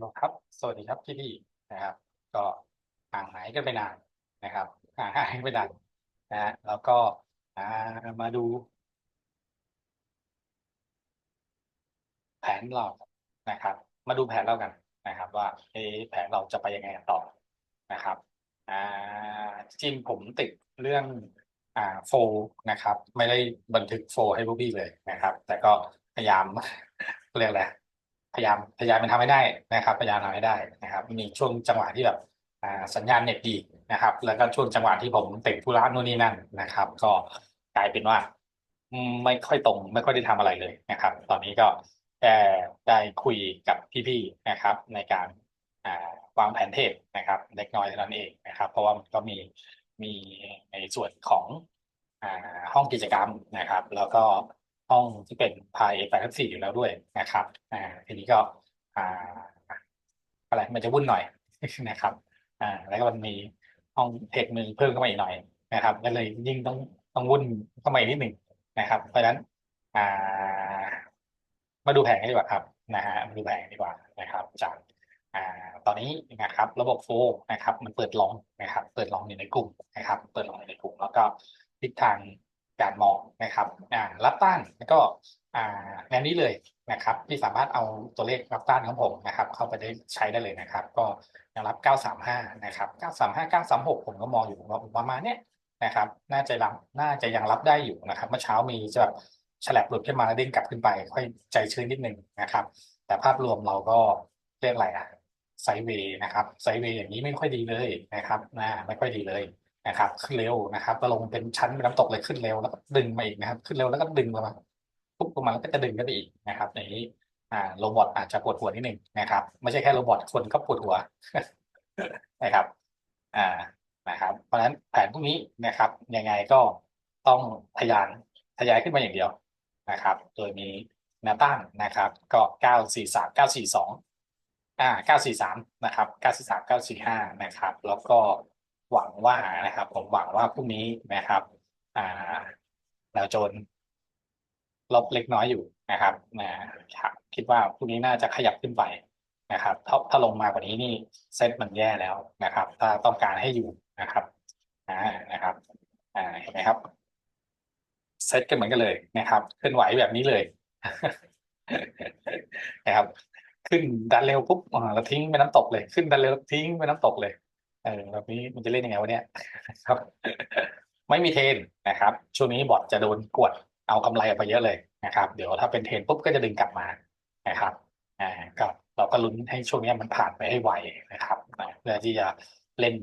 หรอครับ สวัสดีครับพี่พี่นะครับ ก็ห่างหายกันไปนานนะครับห่างหายไปนานนะฮะแล้วก็มาดู แผนเรานะครับ มาดูแผนเรากันนะครับ ว่าเอแผนเราจะไปยังไงต่อนะครับอ่าจริงผมติดเรื่องอ่าโฟนะครับ ไม่ได้บันทึกโฟให้พวกพี่เลยนะครับ แต่ก็พยายามเรียกอะไร พยายามพยายามมันทำให้ได้นะครับ พยายามทำให้ได้นะครับ มีช่วงจังหวะที่แบบอ่าสัญญาณเน็ตดีนะครับ แล้วก็ช่วงจังหวะที่ผมติดธุระนู่นนี่นั่นนะครับ ก็กลายเป็นว่าไม่ค่อยตรงไม่ค่อยได้ทำอะไรเลยนะครับ ตอนนี้ก็แค่ได้คุยกับพี่ๆนะครับ ในการอ่าวางแผนเทรดนะครับ เล็กน้อยเท่านั้นเองนะครับ เพราะว่ามันก็มีมีในส่วนของอ่าห้องกิจกรรมนะครับ แล้วก็ ห้องที่เป็นพายแปดสี่อยู่แล้วด้วยนะครับอ่าทีนี้ก็อ่าอะไรมันจะวุ่นหน่อยนะครับอ่าแล้วก็มันมีห้องเทคมือเพิ่มเข้ามาอีกหน่อยนะครับ ก็เลยยิ่งต้องต้องวุ่นเข้ามาอีกนิดหนึ่งนะครับ เพราะฉะนั้นอ่ามาดูแผนกันดีกว่าครับนะฮะมาดูแผนดีกว่านะครับจากอ่าตอนนี้นะครับ ระบบโฟร์นะครับ มันเปิดลองนะครับ เปิดลองอยู่ในกลุ่มนะครับ เปิดลองอยู่ในกลุ่ม แล้วก็ทิศทาง การมองนะครับอ่ารับต้านแล้วก็อ่าแนวนี้เลยนะครับ ที่สามารถเอาตัวเลขรับต้านของผมนะครับ เข้าไปได้ใช้ได้เลยนะครับ ก็ยังรับ 935 นะครับ 935 936 ผมก็มองอยู่ว่าประมาณเนี้ยนะครับ น่าจะรับน่าจะยังรับได้อยู่นะครับ เมื่อเช้ามีจะแบบฉลับหลุดขึ้นมาแล้วเด้งกลับขึ้นไป ค่อยใจชื้นนิดนึงนะครับ แต่ภาพรวมเราก็เรียกอะไรอะไซเวย์นะครับไซเวย์อย่างนี้ไม่ค่อยดีเลยนะครับนะไม่ค่อยดีเลย นะครับขึ้นเร็วนะครับ ก็ลงเป็นชั้นเป็นน้ำตกเลยขึ้นเร็วแล้วก็ดึงมาอีกนะครับ ขึ้นเร็วแล้วก็ดึงลงมาปุ๊บลงมาแล้วก็จะดึงกันไปอีกนะครับอย่างนี้อ่าโรบอทอาจจะปวดหัวนิดหนึ่งนะครับ ไม่ใช่แค่โรบอทคนก็ปวดหัวนะครับ อ่านะครับ เพราะฉะนั้นแผนพวกนี้นะครับยังไงก็ต้องทะยานทะยานขึ้นมาอย่างเดียวนะครับ โดยมีแนวต้านนะครับ ก็เก้าสี่สามเก้าสี่สองอ่าเก้าสี่สามนะครับเก้าสี่สามเก้าสี่ห้านะครับ แล้วก็ หวังว่านะครับ ผมหวังว่าพรุ่งนี้นะครับ อ่าดาวโจนลบเล็กน้อยอยู่นะครับนะครับคิดว่าพรุ่งนี้น่าจะขยับขึ้นไปนะครับถ้าถ้าลงมากว่านี้นี่เซ็ตมันแย่แล้วนะครับ ถ้าต้องการให้อยู่นะครับอ่านะครับอ่าเห็นไหมครับเซ็ตกันเหมือนกันเลยนะครับเคลื่อนไหวแบบนี้เลยนะครับ ขึ้นดันเร็วปุ๊บอ่าแล้วทิ้งไปน้ำตกเลย ขึ้นดันเร็วทิ้งไปน้ำตกเลย เออแบบนี้มันจะเล่นยังไงวะเนี่ยครับ ไม่มีเทรนนะครับ ช่วงนี้บอทจะโดนกดเอากำไรออกไปเยอะเลยนะครับ เดี๋ยวถ้าเป็นเทรนปุ๊บก็จะดึงกลับมานะครับอ่าก็เราก็ลุ้นให้ช่วงนี้มันผ่านไปให้ไวนะครับนะเพื่อที่จะเล่น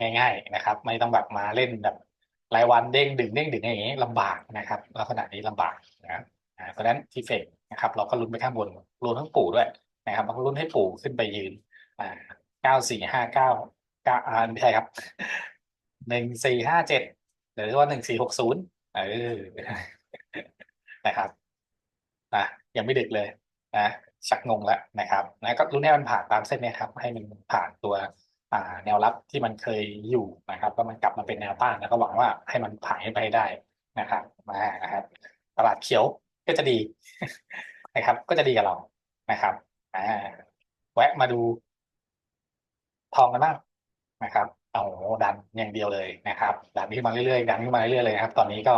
ง่าย ๆนะครับ ไม่ต้องแบบมาเล่นแบบรายวันเด้งดึงเด้งดึงอย่างนี้ลำบากนะครับลักษณะนี้ลำบากนะครับอ่าเพราะฉะนั้นทีเฟกนะครับ เราก็ลุ้นไปข้างบนรวมทั้งปู่ด้วยนะครับเราก็ลุ้นให้ปู่ขึ้นไปยืนอ่าเก้าสี่ห้าเก้า เก้าอ่าไม่ใช่ครับหนึ่งสี่ห้าเจ็ดหรือว่าหนึ่งสี่หกศูนย์เออนะครับอะยังไม่ดึกเลยนะชักงงแล้วนะครับนะก็รู้แน่มันผ่านตามเส้นนี้ครับ ให้มันผ่านตัวอ่าแนวรับที่มันเคยอยู่นะครับก็มันกลับมาเป็นแนวต้านแล้วก็หวังว่าให้มันผ่านไปได้นะครับมานะครับตลาดเขียวก็จะดีนะครับ ก็จะดีกับเรานะครับอ่าแวะมาดูทองกันบ้าง นะครับเอาดันอย่างเดียวเลยนะครับ ดันขึ้นมาเรื่อยๆดันขึ้นมาเรื่อยๆเลยครับ ตอนนี้ก็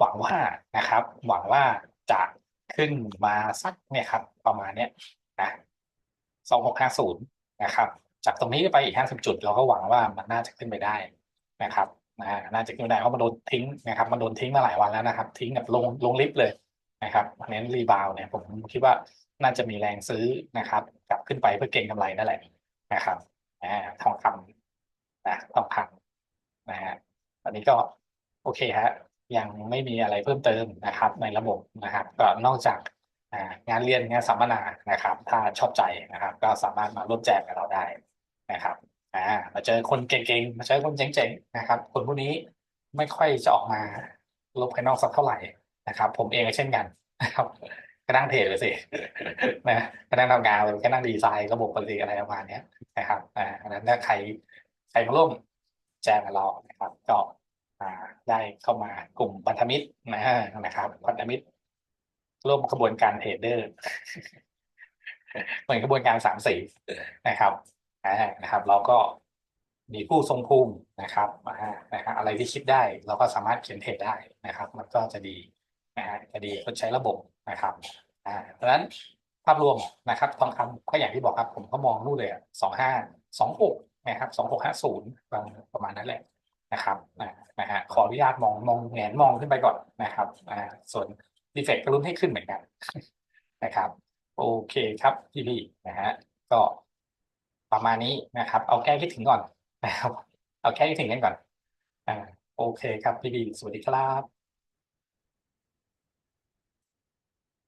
หวังว่านะครับ หวังว่าจะขึ้นมาสักเนี่ยครับ ประมาณเนี้ยนะสองหกห้าศูนย์นะครับ จากตรงนี้ไปอีกห้าสิบจุด เราก็หวังว่ามันน่าจะขึ้นไปได้นะครับนะน่าจะขึ้นไปได้เพราะมันโดนทิ้งนะครับ มันโดนทิ้งมาหลายวันแล้วนะครับ ทิ้งแบบลงลงลิฟต์เลยนะครับเน้นรีบาวเนี่ยผมคิดว่าน่าจะมีแรงซื้อนะครับ กลับขึ้นไปเพื่อเก็งกำไรนั่นแหละนะครับ อ่าทองคำนะทองคำนะฮะอันนี้ก็โอเคฮะยังไม่มีอะไรเพิ่มเติมนะครับ ในระบบนะครับ ก็นอกจากงานเรียนงานสัมมนานะครับ ถ้าชอบใจนะครับ ก็สามารถมาร่วมแจกกับเราได้นะครับอ่ามาเจอคนเก่งๆมาเจอคนเจ๋งๆนะครับ คนพวกนี้ไม่ค่อยจะออกมาลกภายนอกสักเท่าไหร่นะครับ ผมเองก็เช่นกันนะครับก็นั่งเทรดเลยสินะก็นั่งทำงานเลยก็นั่งดีไซน์ระบบปฏิอะไรประมาณนี้ นะครับอ่าอันนั้นถ้าใครใครมาร่วมแจกกับเรานะครับ ก็อ่าได้เข้ามากลุ่มพันธมิตรนะนะครับพันธมิตร ร่วมกระบวนการเทรดเดอร์ เหมือนกระบวนการสามสีนะครับอ่านะครับ เราก็มีผู้ทรงภูมินะครับอ่านะครับอะไรที่คิดได้เราก็สามารถเขียนเทรดได้นะครับ มันก็จะดีนะฮะจะดีคนใช้ระบบนะครับอ่าดังนั้น ภาพรวมนะครับทองคำก็อย่างที่บอกครับ ผมก็มองนู่นเลยสองห้าสองหกนะครับสองหกห้าศูนย์ประมาณนั้นแหละนะครับนะฮะขออนุญาตมองมองแหงนมองขึ้นไปก่อนนะครับอ่าส่วนดีเฟกก็รุ้นให้ขึ้นเหมือนกันนะครับโอเคครับพี่พี่นะฮะก็ประมาณนี้นะครับ เอาแก้คิดถึงก่อนนะครับเอาแก้คิดถึงกันก่อนอ่าโอเคครับพี่พี่สวัสดีครับ